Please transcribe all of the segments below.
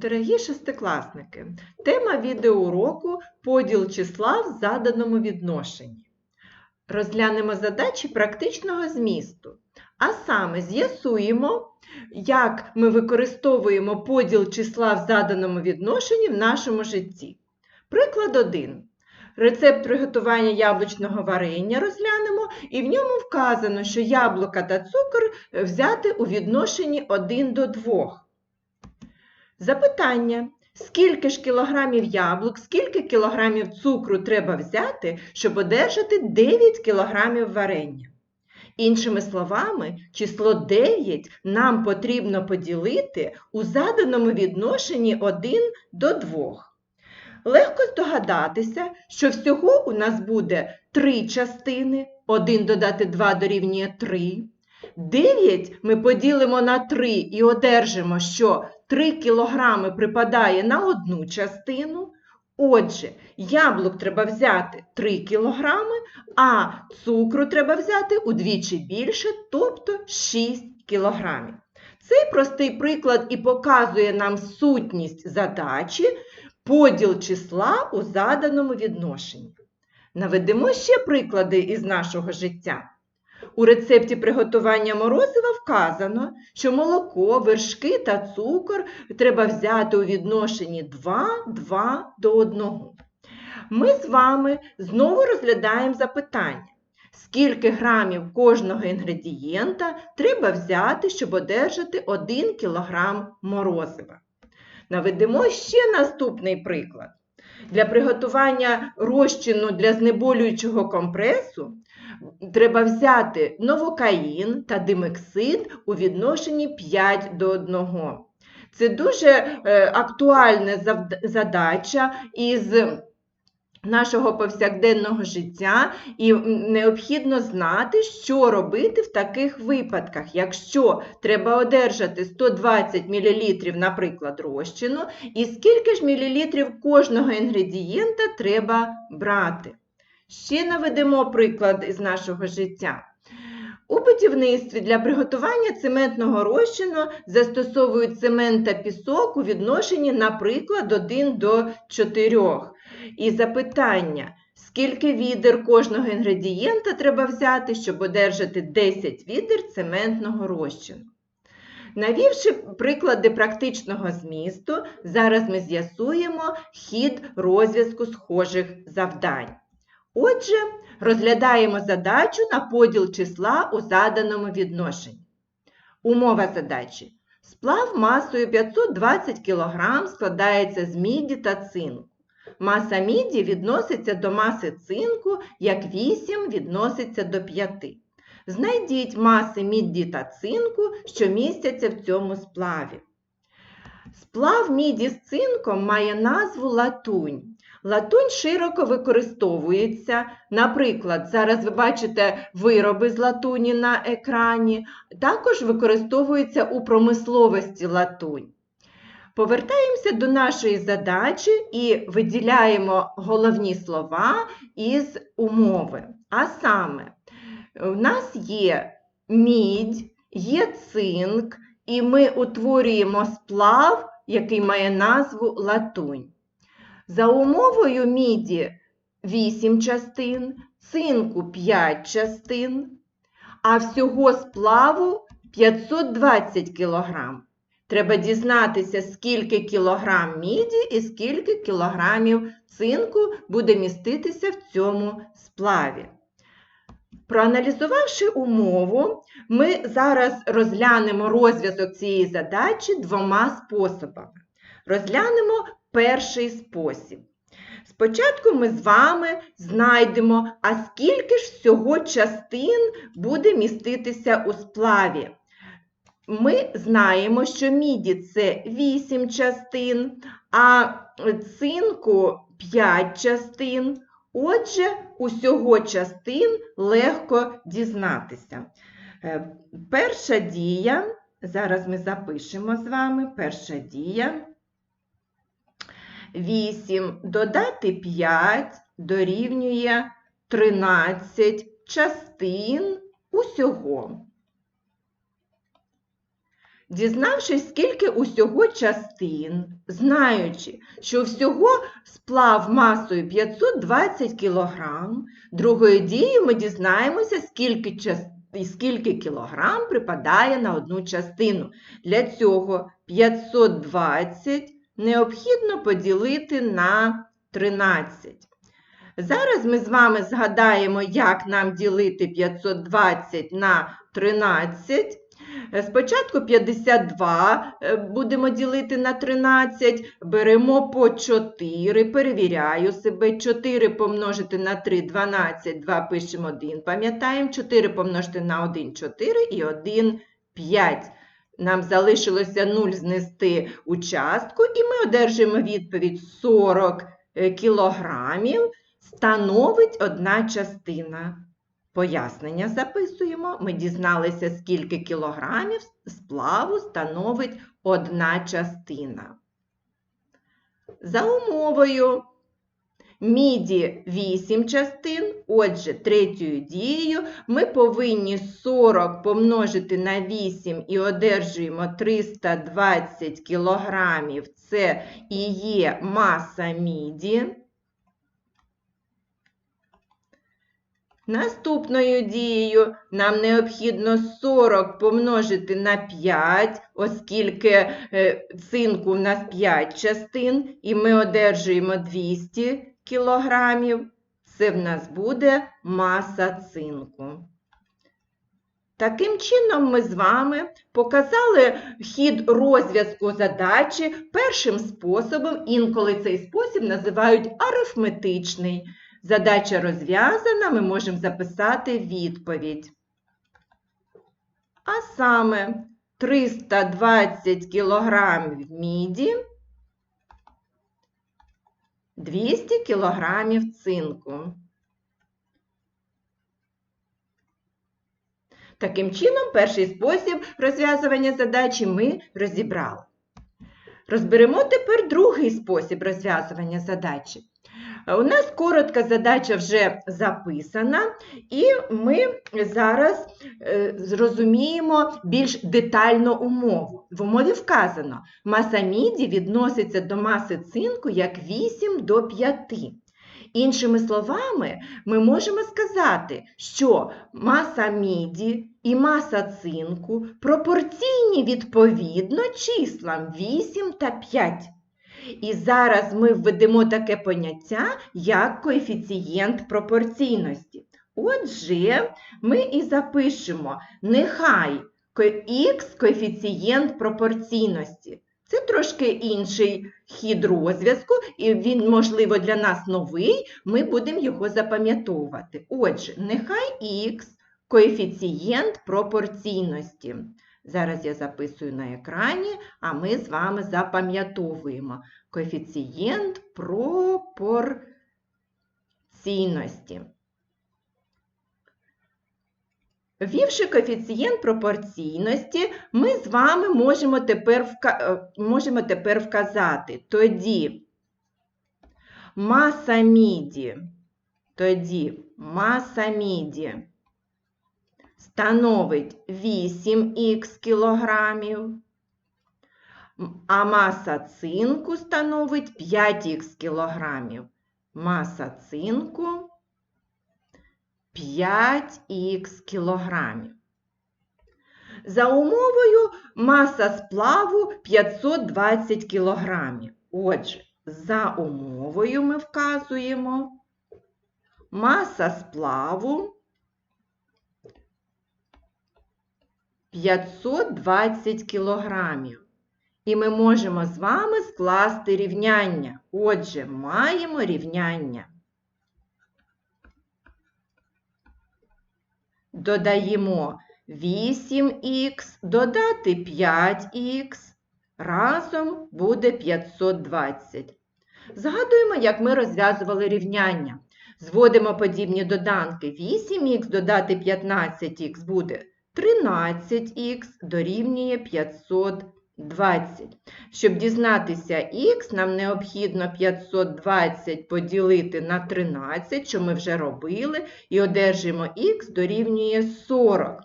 Дорогі шестикласники, тема відеоуроку поділ числа в заданому відношенні. Розглянемо задачі практичного змісту, а саме з'ясуємо, як ми використовуємо поділ числа в заданому відношенні в нашому житті. Приклад 1. Рецепт приготування яблучного варення розглянемо, і в ньому вказано, що яблука та цукор взяти у відношенні 1 до 2. Запитання. Скільки ж кілограмів яблук, скільки кілограмів цукру треба взяти, щоб одержати 9 кілограмів варення? Іншими словами, число 9 нам потрібно поділити у заданому відношенні 1 до 2. Легко здогадатися, що всього у нас буде 3 частини, 1 додати 2 дорівнює 3. 9 ми поділимо на 3 і одержимо, що 3 кілограми припадає на одну частину. Отже, яблук треба взяти 3 кілограми, а цукру треба взяти удвічі більше, тобто 6 кілограмів. Цей простий приклад і показує нам сутність задачі, поділ числа у заданому відношенні. Наведемо ще приклади із нашого життя. У рецепті приготування морозива вказано, що молоко, вершки та цукор треба взяти у відношенні 2, 2 до 1. Ми з вами знову розглядаємо запитання. Скільки грамів кожного інгредієнта треба взяти, щоб одержати 1 кг морозива? Наведемо ще наступний приклад. Для приготування розчину для знеболюючого компресу треба взяти новокаїн та димексид у відношенні 5 до 1. Це дуже е, актуальна задача із нашого повсякденного життя, і необхідно знати, що робити в таких випадках. Якщо треба одержати 120 мл, наприклад, розчину, і скільки ж мілілітрів кожного інгредієнта треба брати. Ще наведемо приклад із нашого життя. У будівництві для приготування цементного розчину застосовують цемент та пісок у відношенні, наприклад, 1 до 4. І запитання, скільки відер кожного інгредієнта треба взяти, щоб одержати 10 відер цементного розчину. Навівши приклади практичного змісту, зараз ми з'ясуємо хід розв'язку схожих завдань. Отже, розглядаємо задачу на поділ числа у заданому відношенні. Умова задачі. Сплав масою 520 кг складається з міді та цинку. Маса міді відноситься до маси цинку, як 8 відноситься до 5. Знайдіть маси міді та цинку, що містяться в цьому сплаві. Сплав міді з цинком має назву латунь. Латунь широко використовується. Наприклад, зараз ви бачите вироби з латуні на екрані, також використовується у промисловості латунь. Повертаємося до нашої задачі і виділяємо головні слова із умови. А саме, у нас є мідь, є цинк, і ми утворюємо сплав, який має назву латунь. За умовою міді 8 частин, цинку 5 частин, а всього сплаву 520 кг. Треба дізнатися, скільки кілограм міді і скільки кілограмів цинку буде міститися в цьому сплаві. Проаналізувавши умову, ми зараз розглянемо розв'язок цієї задачі двома способами. Розглянемо перший спосіб. Спочатку ми з вами знайдемо, а скільки ж всього частин буде міститися у сплаві. Ми знаємо, що міді це 8 частин, а цинку 5 частин. Отже, усього частин легко дізнатися. Е, перша дія, зараз ми запишемо з вами перша дія. 8 додати 5 дорівнює 13 частин усього. Дізнавшись, скільки усього частин, знаючи, що всього сплав масою 520 кг, другою дією ми дізнаємося, скільки, час... і скільки кілограм припадає на одну частину. Для цього 520 необхідно поділити на 13. Зараз ми з вами згадаємо, як нам ділити 520 на 13. Е, Спочатку 52 е, будемо ділити на 13, беремо по 4, перевіряю себе. 4 помножити на 3 – 12, 2 пишемо 1, пам'ятаємо. 4 помножити на 1 – 4 і 1 – 5. Нам залишилося 0 знести у частку, і ми одержуємо відповідь 40 е, кілограмів становить одна частина. Пояснення записуємо. Ми дізналися, скільки кілограмів сплаву становить одна частина. За умовою міді 8 частин, отже, третьою дією ми повинні 40 помножити на 8 і одержуємо 320 кілограмів. Це і є маса міді. Наступною дією нам необхідно 40 помножити на 5, оскільки е, цинку у нас 5 частин, і ми одержуємо 200 кілограмів. Це в нас буде маса цинку. Таким чином, ми з вами показали хід розв'язку задачі першим способом, інколи цей спосіб називають арифметичний. Задача розв'язана, ми можемо записати відповідь. А саме 320 кг міді, 200 кг цинку. Таким чином, перший спосіб розв'язування задачі ми розібрали. Розберемо тепер другий спосіб розв'язування задачі. У нас коротка задача вже записана, і ми зараз е, зрозуміємо більш детально умову. В умові вказано, маса міді відноситься до маси цинку як 8 до 5. Іншими словами, ми можемо сказати, що маса міді і маса цинку пропорційні відповідно числам 8 та 5. І зараз ми введемо таке поняття, як коефіцієнт пропорційності. Отже, ми і запишемо нехай х коефіцієнт пропорційності. Це трошки інший хід розв'язку, і він, можливо, для нас новий, ми будемо його запам'ятовувати. Отже, нехай х коефіцієнт пропорційності. Зараз я записую на екрані, а ми з вами запам'ятовуємо коефіцієнт пропорційності. Ввівши коефіцієнт пропорційності, ми з вами можемо тепер, вка... е, можемо тепер вказати тоді маса міді, тоді маса міді становить 8х кілограмів, а маса цинку становить 5х кілограмів. Маса цинку 5х кілограмів. За умовою маса сплаву 520 кілограмів. Отже, за умовою ми вказуємо маса сплаву 520 кілограмів. І ми можемо з вами скласти рівняння. Отже, маємо рівняння. Додаємо 8х, додати 5х, разом буде 520. Згадуємо, як ми розв'язували рівняння. Зводимо подібні доданки. 8х додати 15х буде 13х дорівнює 520. Щоб дізнатися х, нам необхідно 520 поділити на 13, що ми вже робили, і одержимо х дорівнює 40.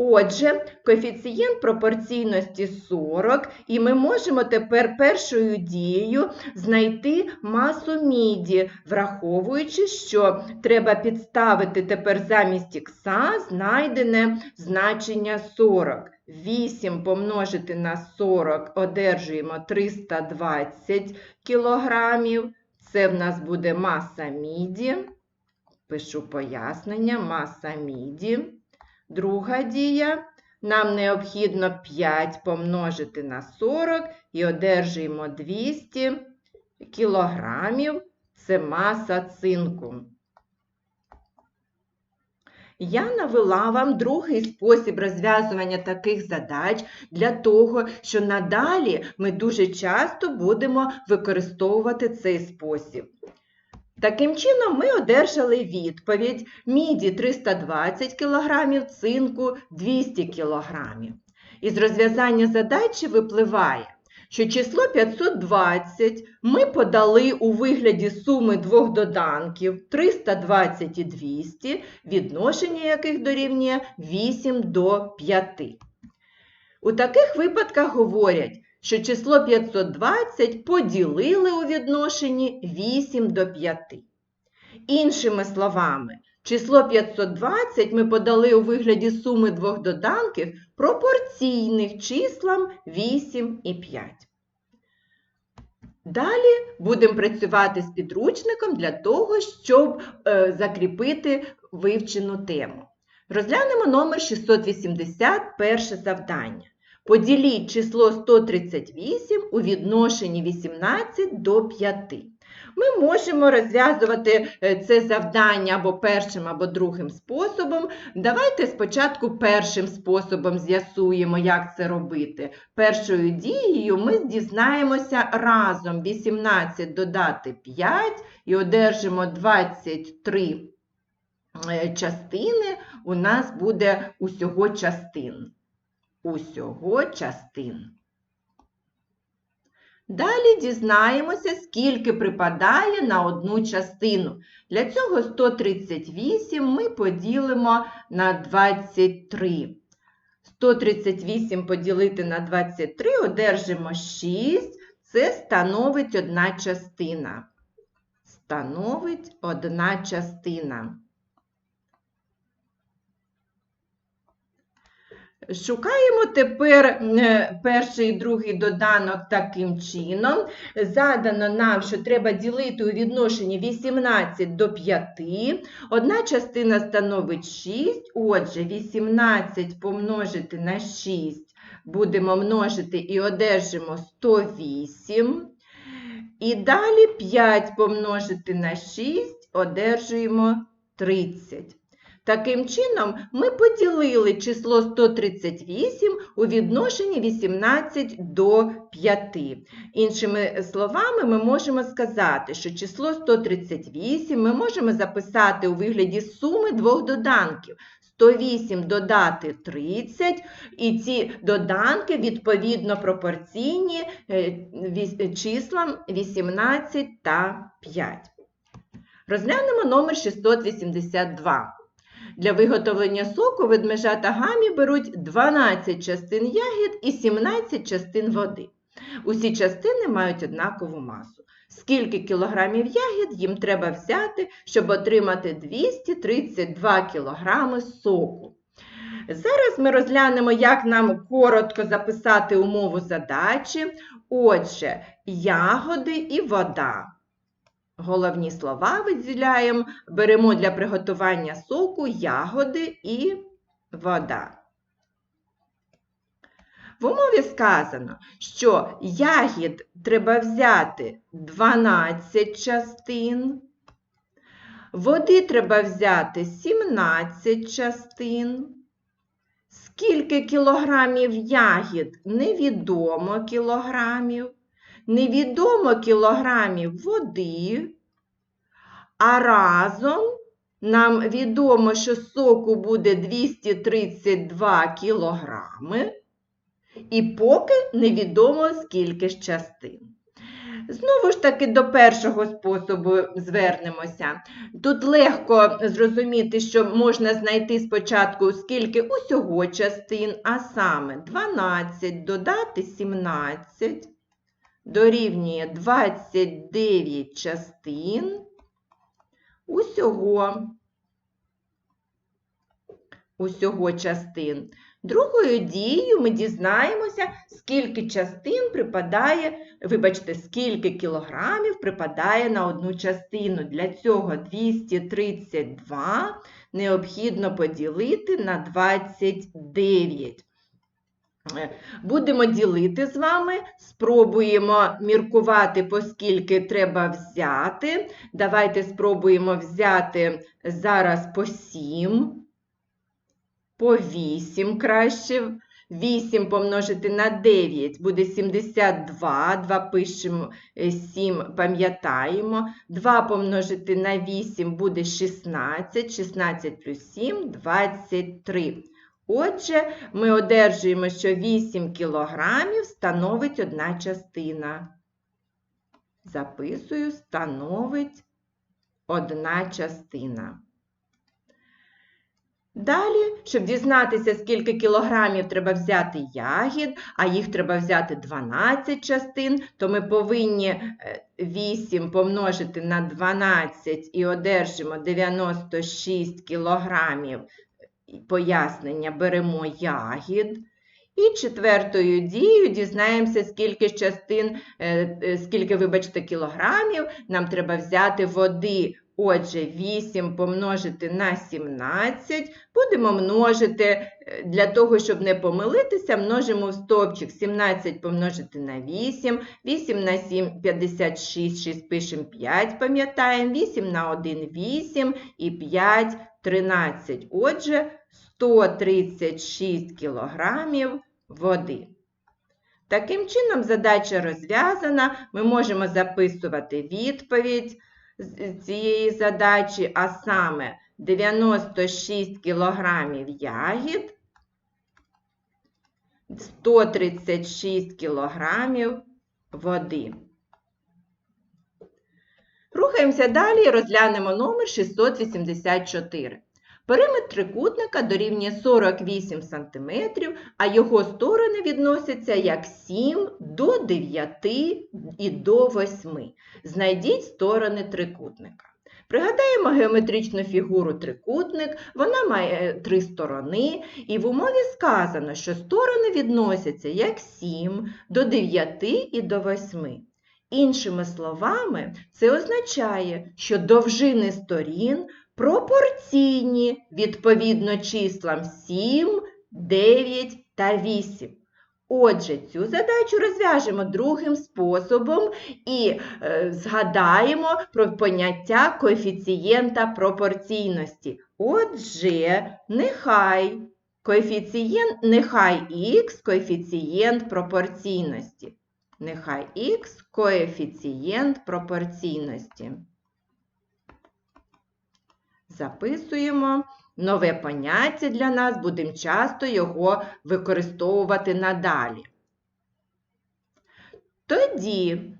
Отже, коефіцієнт пропорційності 40, і ми можемо тепер першою дією знайти масу міді, враховуючи, що треба підставити тепер замість ікса знайдене значення 40. 8 помножити на 40 одержуємо 320 кілограмів. Це в нас буде маса міді. Пишу пояснення, маса міді. Друга дія. Нам необхідно 5 помножити на 40 і одержуємо 200 кілограмів. Це маса цинку. Я навела вам другий спосіб розв'язування таких задач для того, що надалі ми дуже часто будемо використовувати цей спосіб. Таким чином, ми одержали відповідь міді 320 кг, цинку 200 кг. Із розв'язання задачі випливає, що число 520 ми подали у вигляді суми двох доданків 320 і 200, відношення яких дорівнює 8 до 5. У таких випадках говорять, що число 520 поділили у відношенні 8 до 5. Іншими словами, число 520 ми подали у вигляді суми двох доданків пропорційних числам 8 і 5. Далі будемо працювати з підручником для того, щоб е, закріпити вивчену тему. Розглянемо номер 680, перше завдання. Поділіть число 138 у відношенні 18 до 5. Ми можемо розв'язувати е, це завдання або першим, або другим способом. Давайте спочатку першим способом з'ясуємо, як це робити. Першою дією ми дізнаємося разом 18 додати 5 і одержимо 23 е, частини. У нас буде усього частин усього частин. Далі дізнаємося, скільки припадає на одну частину. Для цього 138 ми поділимо на 23. 138 поділити на 23 одержимо 6. Це становить одна частина. Становить одна частина. Шукаємо тепер е, перший і другий доданок таким чином. Задано нам, що треба ділити у відношенні 18 до 5. Одна частина становить 6. Отже, 18 помножити на 6 будемо множити і одержимо 108. І далі 5 помножити на 6 одержуємо 30. Таким чином, ми поділили число 138 у відношенні 18 до 5. Іншими словами, ми можемо сказати, що число 138 ми можемо записати у вигляді суми двох доданків. 108 додати 30, і ці доданки відповідно пропорційні е, числам 18 та 5. Розглянемо номер 682. Для виготовлення соку ведмежата гамі беруть 12 частин ягід і 17 частин води. Усі частини мають однакову масу. Скільки кілограмів ягід їм треба взяти, щоб отримати 232 кілограми соку? Зараз ми розглянемо, як нам коротко записати умову задачі. Отже, ягоди і вода. Головні слова виділяємо, беремо для приготування соку ягоди і вода. В умові сказано, що ягід треба взяти 12 частин, води треба взяти 17 частин. Скільки кілограмів ягід невідомо кілограмів невідомо кілограмів води, а разом нам відомо, що соку буде 232 кілограми, і поки невідомо скільки ж частин. Знову ж таки до першого способу звернемося. Тут легко зрозуміти, що можна знайти спочатку скільки усього частин, а саме 12 додати 17 дорівнює 29 частин усього. Усього частин. Другою дією ми дізнаємося, скільки частин припадає, вибачте, скільки кілограмів припадає на одну частину. Для цього 232 необхідно поділити на 29. Е, Будемо ділити з вами, спробуємо міркувати, по скільки треба взяти. Давайте спробуємо взяти зараз по 7 по 8 краще. 8 помножити на 9 буде 72, 2 пишемо, 7 пам'ятаємо. 2 помножити на 8 буде 16, 16 плюс 7 – 23. Отже, ми одержуємо, що 8 кілограмів становить одна частина. Записую, становить одна частина. Далі, щоб дізнатися, скільки кілограмів треба взяти ягід, а їх треба взяти 12 частин, то ми повинні 8 помножити на 12 і одержимо 96 кілограмів. Пояснення беремо ягід. І четвертою дією дізнаємося, скільки частин, скільки, вибачте, кілограмів нам треба взяти води. Отже, 8 помножити на 17, будемо множити, для того, щоб не помилитися, множимо в стовпчик 17 помножити на 8, 8 на 7 – 56, 6 пишемо 5, пам'ятаємо, 8 на 1 – 8 і 5 – 13. Отже, 136 кілограмів води. Таким чином, задача розв'язана, ми можемо записувати відповідь цієї задачі, а саме 96 кілограмів ягід, 136 кілограмів води. Рухаємося далі і розглянемо номер 684. Периметр трикутника дорівнює 48 см, а його сторони відносяться як 7 до 9 і до 8. Знайдіть сторони трикутника. Пригадаємо геометричну фігуру трикутник, вона має три сторони, і в умові сказано, що сторони відносяться як 7 до 9 і до 8. Іншими словами, це означає, що довжини сторін пропорційні відповідно числам 7, 9 та 8. Отже, цю задачу розв'яжемо другим способом і е, згадаємо про поняття коефіцієнта пропорційності. Отже, нехай коефіцієнт, нехай х коефіцієнт пропорційності. Нехай х коефіцієнт пропорційності. Записуємо. Нове поняття для нас, будемо часто його використовувати надалі. Тоді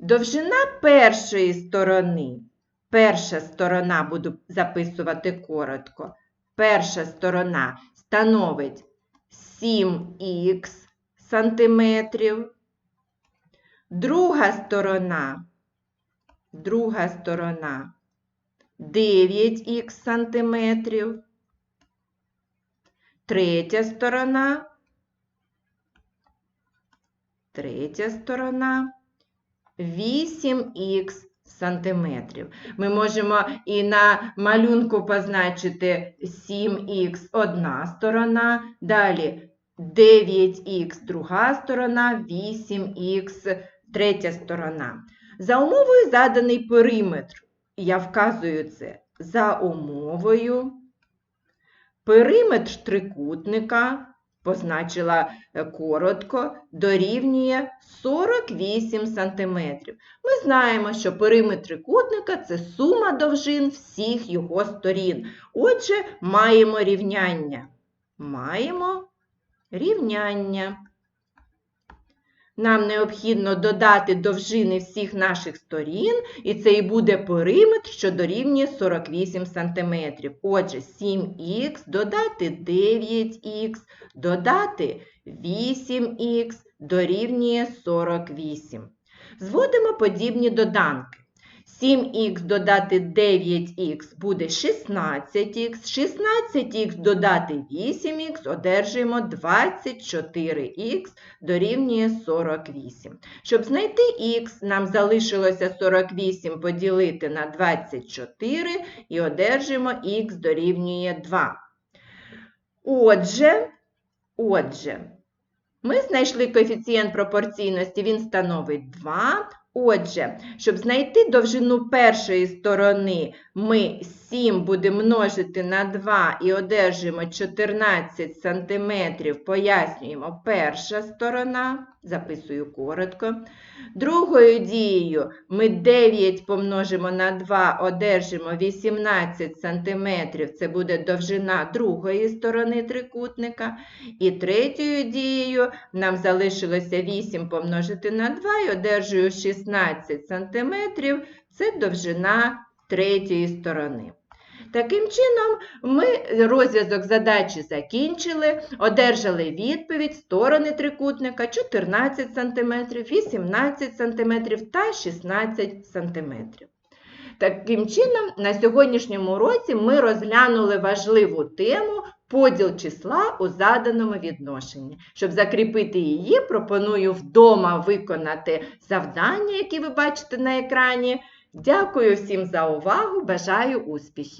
довжина першої сторони, перша сторона буду записувати коротко, перша сторона становить 7х сантиметрів, друга сторона, друга сторона 9х сантиметрів. Третя сторона, третя сторона 8х сантиметрів. Ми можемо і на малюнку позначити 7х одна сторона, далі 9х друга сторона, 8х третя сторона. За умовою заданий периметр я вказую це за умовою. Периметр трикутника, позначила е, коротко, дорівнює 48 см. Ми знаємо, що периметр трикутника це сума довжин всіх його сторін. Отже, маємо рівняння. Маємо рівняння. Нам необхідно додати довжини всіх наших сторін, і це і буде периметр, що дорівнює 48 см. Отже, 7х додати 9х, додати 8х дорівнює 48. Зводимо подібні доданки. 7х додати 9х буде 16х, 16х додати 8х одержуємо 24х дорівнює 48. Щоб знайти х, нам залишилося 48 поділити на 24 і одержимо х дорівнює 2. Отже, отже, ми знайшли коефіцієнт пропорційності, він становить 2. Отже, щоб знайти довжину першої сторони, ми 7 будемо множити на 2 і одержуємо 14 см, пояснюємо перша сторона, записую коротко. Другою дією ми 9 помножимо на 2, одержимо 18 см, це буде довжина другої сторони трикутника. І третьою дією нам залишилося 8 помножити на 2 і одержую 16 см, це довжина третьої сторони. Таким чином, ми розв'язок задачі закінчили, одержали відповідь сторони трикутника 14 см, 18 см та 16 см. Таким чином, на сьогоднішньому уроці ми розглянули важливу тему поділ числа у заданому відношенні. Щоб закріпити її, пропоную вдома виконати завдання, які ви бачите на екрані. Дякую всім за увагу, бажаю успіхів!